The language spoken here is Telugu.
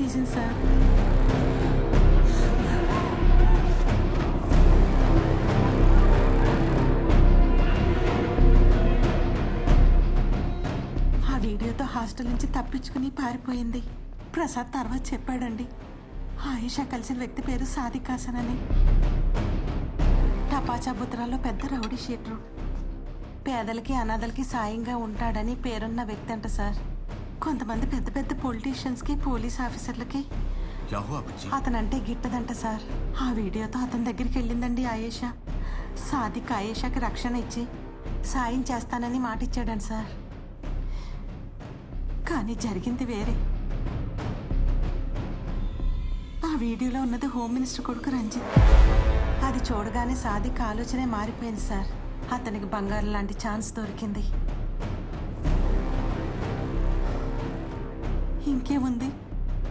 తీసింది సార్. ఆ వీడియోతో హాస్టల్ నుంచి తప్పించుకుని పారిపోయింది. ప్రసాద్ తర్వాత చెప్పాడండి. ఆయిషా కలిసిన వ్యక్తి పేరు సాధికాసన్ అని. టపాచా బుత్రాలో పెద్ద రౌడీ షీటరు. పేదలకి అనాథలకి సాయంగా ఉంటాడని పేరున్న వ్యక్తి అంట సార్. కొంతమంది పెద్ద పెద్ద పొలిటీషియన్స్కి పోలీస్ ఆఫీసర్లకి అతను అంటే అతనంటే గిట్టదంట సార్. ఆ వీడియోతో అతని దగ్గరికి వెళ్ళిందండి ఆయేషా. సాదిక్ ఆయేషాకి రక్షణ ఇచ్చి సాయం చేస్తానని మాట ఇచ్చాడండి సార్. కానీ జరిగింది వేరే. ఆ వీడియోలో ఉన్నది హోమ్ మినిస్టర్ కొడుకు రంజిత్. అది చూడగానే సాదిక్ ఆలోచనే మారిపోయింది సార్. అతనికి బంగారం లాంటి ఛాన్స్ దొరికింది. ఇంకేముంది?